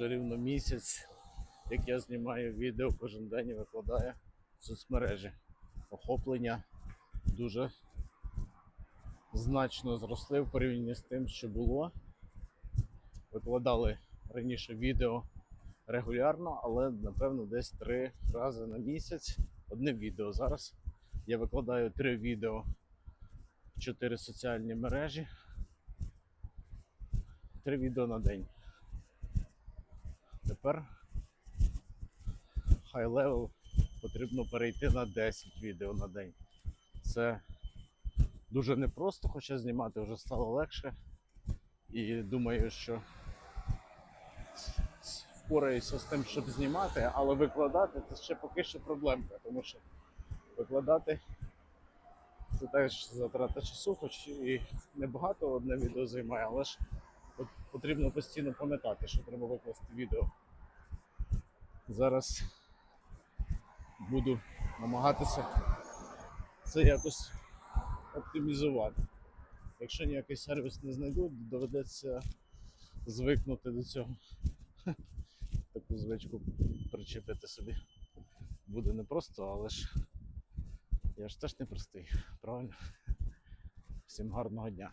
Вже рівно місяць, як я знімаю відео кожен день і викладаю в соцмережі. Охоплення дуже значно зросли в порівнянні з тим, що було. Викладали раніше відео регулярно, але напевно десь три рази на місяць одне відео. Зараз я викладаю три відео в чотири соціальні мережі. Три відео на день. Тепер хай левел потрібно перейти на 10 відео на день. Це дуже непросто, хоча знімати вже стало легше. І думаю, що впораюся з тим, щоб знімати, але викладати це ще поки що проблемка, тому що викладати це теж затрата часу, хоч і небагато одне відео займає, але ж потрібно постійно пам'ятати, що треба викласти відео. Зараз буду намагатися це якось оптимізувати. Якщо ніякий сервіс не знайду, доведеться звикнути до цього. Таку звичку причепити собі. Буде непросто, але ж я ж теж не простий, правильно? Всім гарного дня.